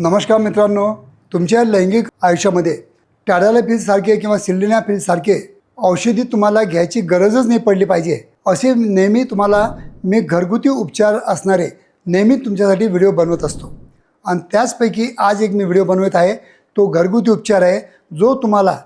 नमस्कार मित्रांनो तुमच्या लैंगिक आयुष्यामध्ये टॅडाला पिलसारखे किंवा सिल्लिना पिलसारखे औषधी तुम्हाला घ्यायची गरजच नाही पडली पाहिजे. असे नेहमी तुम्हाला मी घरगुती उपचार असणारे नेहमी तुमच्यासाठी व्हिडिओ बनवत असतो. आणि त्याचपैकी आज एक मी व्हिडिओ बनवत आहे. तो घरगुती उपचार आहे. जो तुम्हाला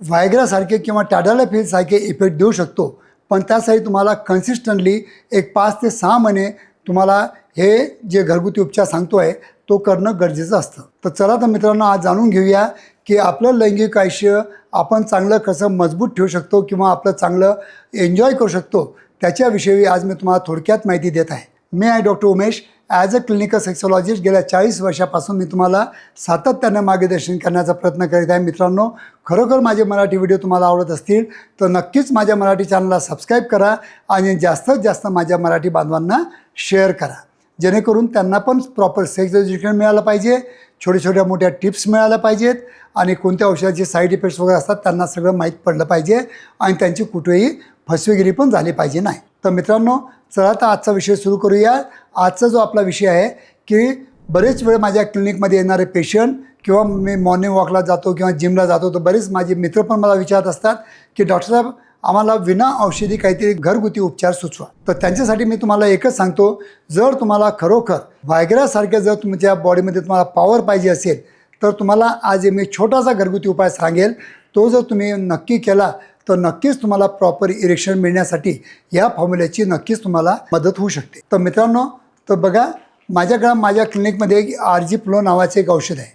व्हायग्रासारखे किंवा टॅडाला फिलसारखे इफेक्ट देऊ शकतो. पण त्यासाठी तुम्हाला कन्सिस्टंटली एक पाच ते सहा महिने तुम्हाला हे जे घरगुती उपचार सांगतो आहे तो करणं गरजेचं असतं. तर चला तर मित्रांनो आज जाणून घेऊया की आपलं लैंगिक आयुष्य आपण चांगलं कसं मजबूत ठेवू शकतो किंवा आपलं चांगलं एन्जॉय करू शकतो त्याच्याविषयी आज मी तुम्हाला थोडक्यात माहिती देत आहे. मी आहे doctor Umesh. As a clinical sexologist गेल्या चाळीस वर्षापासून मी तुम्हाला सातत्यानं मार्गदर्शन करण्याचा प्रयत्न करीत आहे. मित्रांनो खरोखर माझे मराठी व्हिडिओ तुम्हाला आवडत असतील तर नक्कीच माझ्या मराठी चॅनलला सबस्क्राईब करा आणि जास्तीत जास्त माझ्या मराठी बांधवांना शेअर करा. जेणेकरून त्यांना पण प्रॉपर सेक्स एज्युकेशन मिळालं पाहिजे छोट्या छोट्या मोठ्या टिप्स मिळाल्या पाहिजेत आणि कोणत्या औषधाचे साईड इफेक्ट्स वगैरे असतात त्यांना सगळं माहीत पडलं पाहिजे आणि त्यांची कुठेही फसवेगिरी पण झाली पाहिजे नाही. तर मित्रांनो चला तर आजचा विषय सुरू करूया. आजचा जो आपला विषय आहे की बरेच वेळ माझ्या क्लिनिकमध्ये येणारे पेशंट किंवा मी मॉर्निंग वॉकला जातो किंवा जिमला जातो तर बरेच माझे मित्र पण मला विचारत असतात की डॉक्टर साहेब आम्हाला विना औषधी काहीतरी घरगुती उपचार सुचवा. तर त्यांच्यासाठी मी तुम्हाला एकच सांगतो जर तुम्हाला खरोखर व्हायग्रासारख्या जर तुमच्या बॉडीमध्ये तुम्हाला पॉवर पाहिजे असेल तर तुम्हाला आज मी छोटासा घरगुती उपाय सांगेल. तो जर तुम्ही नक्की केला तर नक्कीच तुम्हाला प्रॉपर इरेक्शन मिळण्यासाठी या फॉर्म्युल्याची नक्कीच तुम्हाला मदत होऊ शकते. तर मित्रांनो तर बघा माझ्याकडं माझ्या क्लिनिकमध्ये आर जी फ्लो नावाचे एक औषध आहे.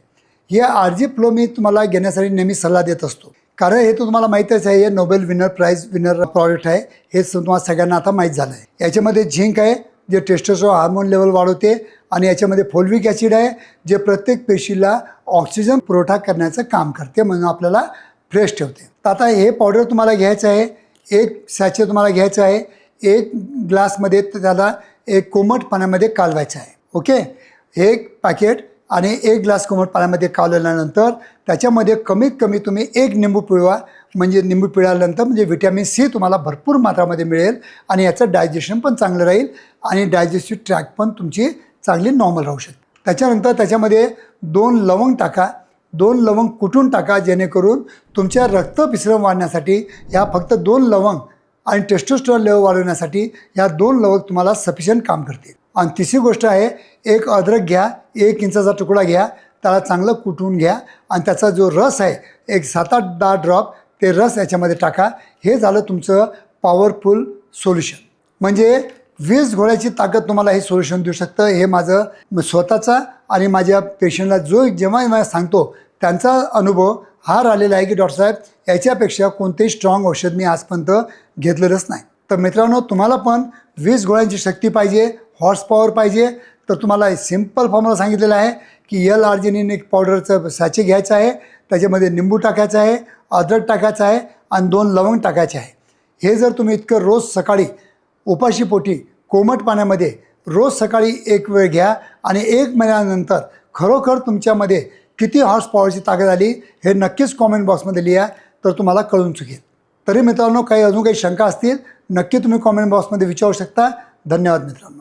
हे आर जी फ्लो मी तुम्हाला घेण्यासाठी नेहमी सल्ला देत असतो. कारण हे तर तुम्हाला माहीतच आहे हे Nobel winner prize winner product आहे. हे तुम्हाला सगळ्यांना आता माहीत झालं आहे याच्यामध्ये झिंक आहे जे टेस्टोस्टेरॉन हार्मोन लेवल वाढवते आणि याच्यामध्ये फोल्विक ॲसिड आहे जे प्रत्येक पेशीला ऑक्सिजन पुरवठा करण्याचं काम करते म्हणून आपल्याला फ्रेश ठेवते. तर आता हे पावडर तुम्हाला घ्यायचं आहे. एक सॅचे तुम्हाला घ्यायचं आहे. एक ग्लासमध्ये त्याला एक कोमट पाण्यामध्ये कालवायचं आहे. ओके एक पॅकेट आणि एक ग्लास कोमट पाण्यामध्ये कावल्यानंतर त्याच्यामध्ये कमीत कमी तुम्ही एक निंबू पिळवा. म्हणजे निंबू पिळाल्यानंतर म्हणजे व्हिटॅमिन सी तुम्हाला भरपूर मात्रामध्ये मिळेल आणि याचं डायजेशन पण चांगलं राहील आणि डायजेस्टिव्ह ट्रॅक पण तुमची चांगली नॉर्मल राहू शकते. त्याच्यानंतर त्याच्यामध्ये दोन लवंग टाका. दोन लवंग कुटून टाका? जेणेकरून तुमच्या रक्त पिसरण वाढण्यासाठी ह्या फक्त दोन लवंग आणि टेस्टोस्टेरॉन लेवल वाढवण्यासाठी या दोन लवक तुम्हाला सफिशियंट काम करतील. आणि तिसरी गोष्ट आहे एक अद्रक घ्या एक इंचाचा तुकडा घ्या त्याला चांगलं कुटून घ्या आणि त्याचा जो रस आहे एक सात आठ दहा ड्रॉप ते रस याच्यामध्ये टाका. हे झालं तुमचं पॉवरफुल सोल्युशन म्हणजे वीस घोड्याची ताकद तुम्हाला हे सोल्युशन देऊ शकतं. हे माझं स्वतःचा आणि माझ्या पेशंटला जो जेव्हा सांगतो त्यांचा अनुभव हार आलेला आहे की डॉक्टर साहेब? याच्यापेक्षा कोणतेही स्ट्रॉंग औषध मी आजपर्यंत घेतलेलंच नाही. तर मित्रांनो तुम्हाला पण वीस गोळ्यांची शक्ती पाहिजे हॉर्स पॉवर पाहिजे. तर तुम्हाला सिंपल फॉर्म्युला सांगितलेला आहे की यल आर्जिनिन एक पावडरचं सॅचे घ्यायचं आहे त्याच्यामध्ये निंबू टाकायचं आहे अद्रक टाकायचं आहे आणि दोन लवंग टाकायचे आहे. हे जर तुम्ही इतकं रोज सकाळी उपाशीपोटी कोमट पाण्यामध्ये रोज सकाळी एक वेळ घ्या आणि एक महिन्यानंतर खरोखर तुमच्यामध्ये किती हॉर्स पॉवरची ताकद आली हे नक्कीच कॉमेंट बॉक्समध्ये लिहा तर तुम्हाला कळून चुकेल. तरी मित्रांनो काही अजून काही शंका असतील नक्की तुम्ही कॉमेंट बॉक्समध्ये विचारू शकता. धन्यवाद मित्रांनो.